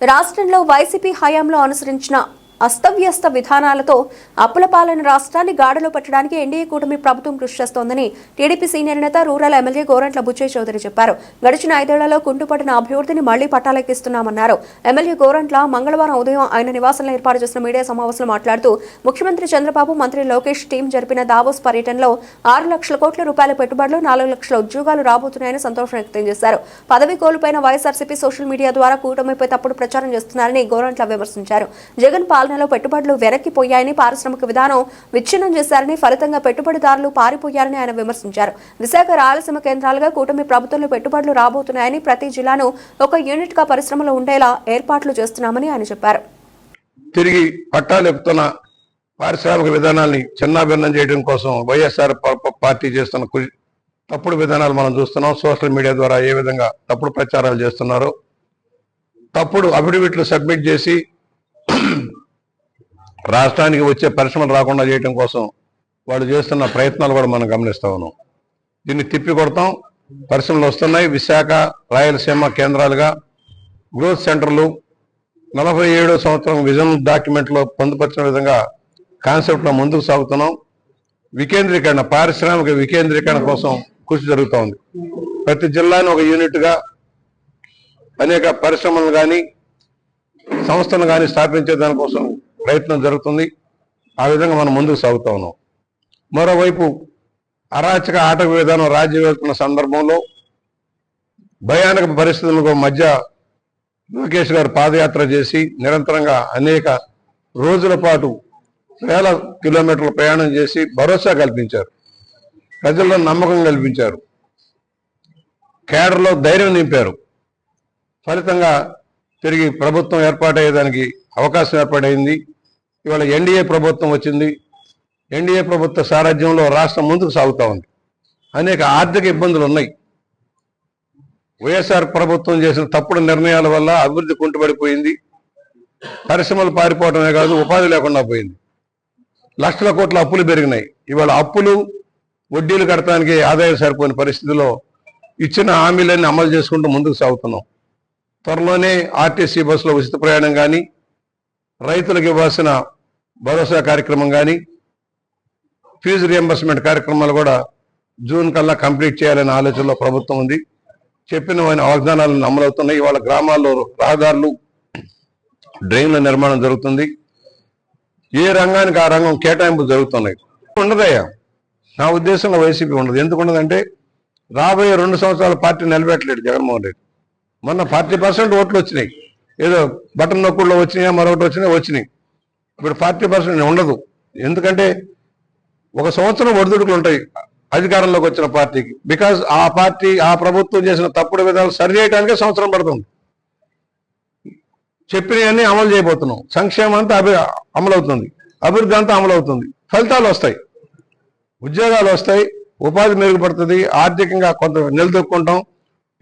రాష్ట్రంలో వైసీపీ హయాంలో అనుసరించిన అస్తవ్యస్త విధానాలతో అప్పుల పాలన రాష్ట్రాన్ని గాడిలో పెట్టడానికి ఎన్డీఏ కూటమి ప్రభుత్వం కృషి చేస్తోందని టీడీపీ సీనియర్ నేత రూరల్ ఎమ్మెల్యే గోరంట్ల బుచ్చయ్య చౌదరి చెప్పారు. గడిచిన ఐదేళ్ళలో కుంటుపడిన అభివృద్ధిని మళ్ళీ పట్టాలెక్కిస్తున్నామన్నారు. ఎమ్మెల్యే గోరంట్ల మంగళవారం ఉదయం ఆయన నివాసంలో ఏర్పాటు చేసిన మీడియా సమావేశంలో మాట్లాడుతూ ముఖ్యమంత్రి చంద్రబాబు మంత్రి లోకేష్ టీం జరిపిన దావోస్ పర్యటనలో ఆరు లక్షల కోట్ల రూపాయల పెట్టుబడులు నాలుగు లక్షల ఉద్యోగాలు రాబోతున్నాయని సంతోషం వ్యక్తం చేశారు. పదవి కోల్పోయిన వైఎస్ఆర్సీపీ సోషల్ మీడియా ద్వారా కూటమిపై తప్పుడు ప్రచారం చేస్తున్నారని గోరంట్ల విమర్శించారు. జగన్ పాలనలో పెట్టుబడులు వెనక్కిపోయాయని పారిశ్రామిక విధానం విచ్ఛిన్నం చేశారని ఫలితంగా పెట్టుబడిదారులు పారిపోయారని ఆయన విమర్శించారు. విశాఖ రాయలసీమ కేంద్రాలుగా కూటమి ప్రభుత్వంలో పెట్టుబడులు రాబోతున్నాయని ప్రతి జిల్లాను ఒక యూనిట్గా పరిశ్రమలు ఉండేలా ఏర్పాట్లు చేస్తున్నామని ఆయన చెప్పారు. తిరిగి పట్టాలెప్పుతున్న పారిశ్రామిక విధానాన్ని చిన్నాభిన్నం చేయడం కోసం వైఎస్ఆర్ పార్టీ చేస్తున్న కృషి తప్పుడు విధానాలు మనం చూస్తున్నాం. సోషల్ మీడియా ద్వారా ఏ విధంగా తప్పుడు ప్రచారాలు చేస్తున్నారు తప్పుడు అఫిడవిట్లు సబ్మిట్ చేసి రాష్ట్రానికి వచ్చే పరిశ్రమలు రాకుండా చేయటం కోసం వాళ్ళు చేస్తున్న ప్రయత్నాలు కూడా మనం గమనిస్తా ఉన్నాం. దీన్ని తిప్పి కొడతాం పరిశ్రమలు వస్తున్నాయి. విశాఖ రాయలసీమ కేంద్రాలుగా గ్రోత్ సెంటర్లు నలభై ఏడో సంవత్సరం విజన్ డాక్యుమెంట్లో పొందుపరిచిన విధంగా కాన్సెప్ట్లో ముందుకు సాగుతున్నాం. వికేంద్రీకరణ పారిశ్రామిక వికేంద్రీకరణ కోసం కృషి జరుగుతూ ఉంది. ప్రతి జిల్లాని ఒక యూనిట్గా అనేక పరిశ్రమలు కానీ సంస్థలు కానీ స్థాపించే దానికోసం ప్రయత్నం జరుగుతుంది. ఆ విధంగా మనం ముందుకు సాగుతా ఉన్నాం. మరోవైపు అరాచక ఆటక విధానం రాజ్యం వెళ్తున్న సందర్భంలో భయానక పరిస్థితులకు మధ్య లోకేష్ గారు పాదయాత్ర చేసి నిరంతరంగా అనేక రోజుల పాటు వేల కిలోమీటర్ల ప్రయాణం చేసి భరోసా కల్పించారు. ప్రజల్లో నమ్మకం కల్పించారు. కేడర్లో ధైర్యం నింపారు. ఫలితంగా తిరిగి ప్రభుత్వం ఏర్పాటయ్యేదానికి అవకాశం ఏర్పాటైంది ఇవాళ ఎన్డీఏ ప్రభుత్వం వచ్చింది. ఎన్డీఏ ప్రభుత్వ సారథ్యంలో రాష్ట్రం ముందుకు సాగుతూ ఉంది. అనేక ఆర్థిక ఇబ్బందులు ఉన్నాయి. వైఎస్ఆర్ ప్రభుత్వం చేసిన తప్పుడు నిర్ణయాల వల్ల అభివృద్ధి కుంటుపడిపోయింది పరిశ్రమలు పారిపోవటమే కాదు ఉపాధి లేకుండా పోయింది. లక్షల కోట్ల అప్పులు పెరిగినాయి. ఇవాళ అప్పులు వడ్డీలు కట్టడానికి ఆదాయం సరిపోయిన పరిస్థితిలో ఇచ్చిన హామీలన్నీ అమలు చేసుకుంటూ ముందుకు సాగుతున్నాం. త్వరలోనే ఆర్టీసీ బస్సులో ఉచిత ప్రయాణం కానీ రైతులకు ఇవ్వాల్సిన భరోసా కార్యక్రమం కానీ ఫీజు రియంబర్స్మెంట్ కార్యక్రమాలు కూడా జూన్ కల్లా కంప్లీట్ చేయాలనే ఆలోచనలో ప్రభుత్వం ఉంది. చెప్పిన వాగ్దానాలను అమలవుతున్నాయి. ఇవాళ గ్రామాల్లో రహదారులు డ్రైన్ల నిర్మాణం జరుగుతుంది. ఏ రంగానికి ఆ రంగం కేటాయింపు జరుగుతున్నాయి? ఉండదయ్యా. నా ఉద్దేశంలో వైసీపీ ఉండదు. ఎందుకు ఉండదంటే రాబోయే రెండు సంవత్సరాల పార్టీ నిలబెట్టలేడు జగన్మోహన్ రెడ్డి. మొన్న ఫార్టీ పర్సెంట్ ఓట్లు వచ్చినాయి. ఏదో బటన్ నొక్కుల్లో వచ్చినాయా మరొకటి వచ్చినాయి వచ్చినాయి. ఇప్పుడు పార్టీ పర్సన్ ఉండదు. ఎందుకంటే ఒక సంవత్సరం ఒడిదుడుకులు ఉంటాయి అధికారంలోకి వచ్చిన పార్టీకి. బికాజ్ ఆ పార్టీ ఆ ప్రభుత్వం చేసిన తప్పుడు విధాలు సరి చేయడానికే సంవత్సరం పడుతుంది. చెప్పినవన్నీ అమలు చేయబోతున్నాం. సంక్షేమం అంతా అభి అమలవుతుంది. అభివృద్ధి అంతా అమలవుతుంది. ఫలితాలు వస్తాయి. ఉద్యోగాలు వస్తాయి. ఉపాధి మెరుగుపడుతుంది. ఆర్థికంగా కొంత నిలదొక్కుంటాం.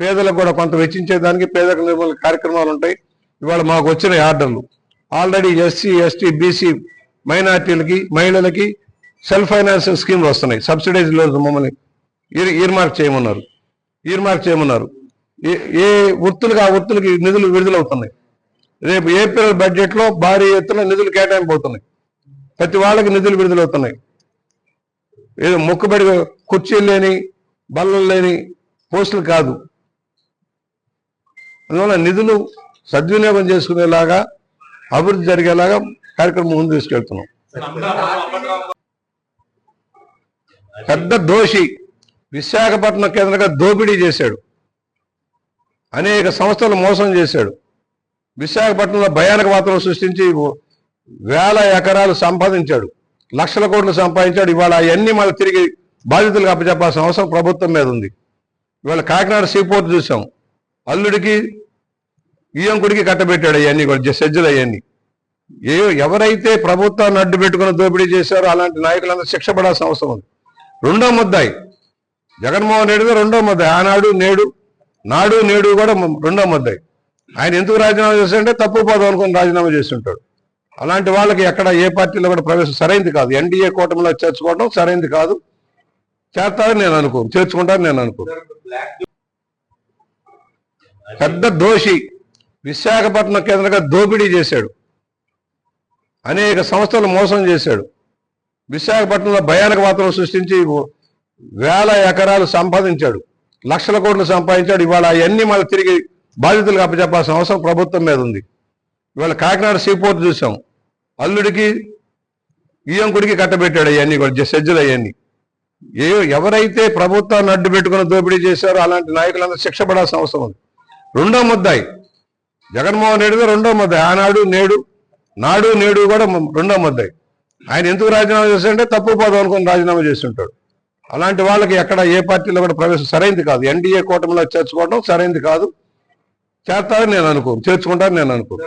పేదలకు కూడా కొంత వెచ్చించేదానికి పేదలకు నిర్మూలన కార్యక్రమాలు ఉంటాయి. ఇవాళ మాకు వచ్చిన ఆర్డర్లు ఆల్రెడీ ఎస్సీ ఎస్టీ బీసీ మైనార్టీలకి మహిళలకి సెల్ఫ్ ఫైనాన్షియల్ స్కీమ్లు వస్తున్నాయి. సబ్సిడైజ్ లోన్స్ మమ్మల్ని ఈర్ ఈర్మార్క్ చేయమన్నారు. ఈర్మార్క్ చేయమన్నారు. ఏ ఏ వృత్తులకు ఆ వృత్తులకి నిధులు విడుదలవుతున్నాయి. రేపు ఏప్రిల్ బడ్జెట్లో భారీ ఎత్తున నిధులు కేటాయింపవుతున్నాయి ప్రతి వాళ్ళకి నిధులు విడుదలవుతున్నాయి. ఏదో మొక్కుబడి కుర్చీలు లేని బల్లలు లేని పోస్టులు కాదు. అందువల్ల నిధులు సద్వినియోగం చేసుకునేలాగా అభివృద్ధి జరిగేలాగా కార్యక్రమం ముందు తీసుకెళ్తున్నాం. పెద్ద దోషి విశాఖపట్నం కేంద్రంగా దోపిడీ చేశాడు. అనేక సంస్థలు మోసం చేశాడు. విశాఖపట్నంలో భయానక వాతావరణం సృష్టించి వేల ఎకరాలు సంపాదించాడు. లక్షల కోట్లు సంపాదించాడు. ఇవాళ అవన్నీ మళ్ళీ తిరిగి బాధితులకు అప్పచెప్పాల్సిన అవసరం ప్రభుత్వం మీద ఉంది. ఇవాళ కాకినాడ సీపోర్ట్ చూసాం. అల్లుడికి ఈయంకుడికి కట్టబెట్టాడు అవన్నీ కూడా సజ్జలు అవన్నీ ఏ ఎవరైతే ప్రభుత్వాన్ని అడ్డు పెట్టుకుని దోపిడీ చేశారో అలాంటి నాయకులందరూ శిక్ష పడాల్సిన అవసరం ఉంది. రెండో ముద్దాయి. జగన్మోహన్ రెడ్డిది రెండో ముద్దాయి. ఆనాడు నేడు నాడు నేడు కూడా రెండో ముద్దాయి. ఆయన ఎందుకు రాజీనామా చేశాడంటే తప్పు పదం అనుకుని రాజీనామా చేస్తుంటాడు. అలాంటి వాళ్ళకి ఎక్కడ ఏ పార్టీలో కూడా ప్రవేశం సరైంది కాదు. ఎన్డీఏ కూటమిలో చేర్చుకోవడం సరైంది కాదు. చేస్తారని నేను అనుకో చేర్చుకుంటారని నేను అనుకో పెద్ద దోషి. విశాఖపట్నం కేంద్రంగా దోపిడీ చేశాడు. అనేక సంస్థలు మోసం చేశాడు. విశాఖపట్నంలో భయానక వాతావరణం సృష్టించి వేల ఎకరాలు సంపాదించాడు. లక్షల కోట్లు సంపాదించాడు. ఇవాళ అవన్నీ మళ్ళీ తిరిగి బాధితులకు అప్పచెప్పాల్సిన అవసరం ప్రభుత్వం మీద ఉంది. ఇవాళ కాకినాడ సీపోర్ట్ చూసాం. అల్లుడికి ఈయంకుడికి కట్టబెట్టాడు అవన్నీ కూడా సజ్జలు అవన్నీ ఏ ఎవరైతే ప్రభుత్వాన్ని అడ్డు పెట్టుకుని దోపిడీ చేశారో అలాంటి నాయకులందరూ శిక్ష పడాల్సిన అవసరం ఉంది. రెండో ముద్దాయి జగన్మోహన్ రెడ్డిది రెండో ముద్దాయి ఆనాడు నేడు నాడు నేడు కూడా రెండో ముద్దాయి ఆయన ఎందుకు రాజీనామా చేస్తుంటే తప్పు పోదాం అనుకుని రాజీనామా చేస్తుంటాడు. అలాంటి వాళ్ళకి ఎక్కడ ఏ పార్టీలో కూడా ప్రవేశం సరైంది కాదు. ఎన్డీఏ కూటమిలో చేర్చుకోవడం సరైంది కాదు. చేస్తారని నేను అనుకోను. చేర్చుకుంటారని నేను అనుకోను.